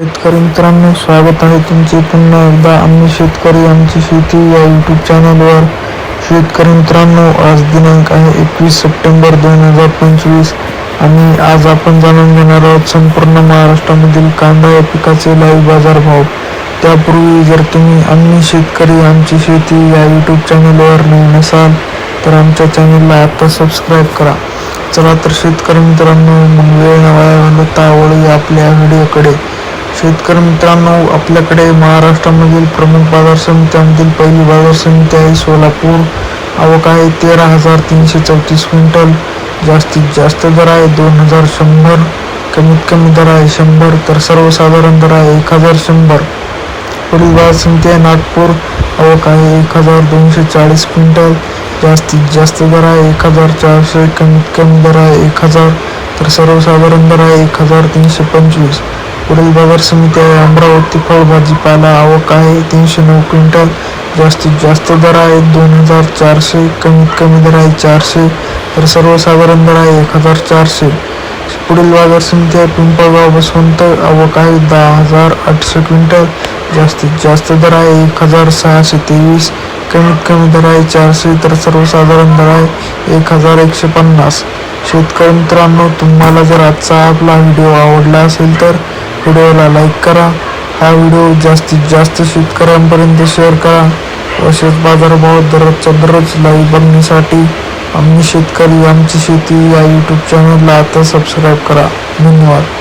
शेतकरी मित्रांनो स्वागत आहे तुमचे पुन्हा एकदा. आम्ही शेतकरी आमची शेती या यूट्यूब चॅनलवर शेतकरी मित्रांनो आज दिनांक आहे एकवीस सप्टेंबर दोन हजार पंचवीस. आणि आज आपण जाणून घेणार आहोत संपूर्ण महाराष्ट्रामधील कांदा या पिकाचे लाईव्ह बाजारभाव. त्यापूर्वी जर तुम्ही आम्ही शेतकरी आमची शेती या यूट्यूब चॅनलवर नवीन असाल तर आमच्या चॅनलला आत्ता सबस्क्राईब करा. चला तर शेतकरी मित्रांनो मग वेळ न वाया आपल्या व्हिडिओकडे शेतकरी मित्रांनो आपल्याकडे महाराष्ट्रामधील प्रमुख बाजार समित्यांमधील पहिली बाजार समिती आहे सोलापूर. आवक आहे तेरा हजार तीनशे चौतीस क्विंटल. जास्तीत जास्त दर आहे दोन हजार शंभर. कमीत कमी दर आहे शंभर तर सर्वसाधारण दर आहे एक हजार शंभर. पुढील बाजार समिती आहे नागपूर. आवक आहे एक हजार दोनशे चाळीस क्विंटल. जास्तीत जास्त दर आहे एक हजार चारशे. कमीत कमी दर आहे एक हजार तर सर्वसाधारण दर आहे एक हजार तीनशे पंचवीस. पुढील बाजार समिती आहे अमरावती फळ भाजीपाला आवक आहे. तीनशे नऊ क्विंटल. जास्तीत जास्त दर आहे. दोन हजार चारशे. कमीत कमी दर आहे चारशे. तर सर्वसाधारण दर आहे एक हजार चारशे. पुढील बाजार समिती आहे पिंपळगाव बसवंत आवक आहे दहा हजार आठशे क्विंटल. जास्तीत जास्त दर आहे एक हजार सहाशे तेवीस. कमीत कमी दर आहे चारशे. तर सर्वसाधारण दर आहे एक हजार एकशे पन्नास. शेतकरी मित्रांनो तुम्हाला जर आजचा आपला व्हिडिओ आवडला असेल तर व्हिडिओला लाईक करा. हा व्हिडिओ जास्तीत जास्त शेतकऱ्यांपर्यंत शेअर करा. असेच बाजारभाव दररोजच्या दररोज लाईव्ह बघण्यासाठी आम्ही शेतकरी आमची शेती या यूट्यूब चॅनलला आता सबस्क्राईब करा. धन्यवाद.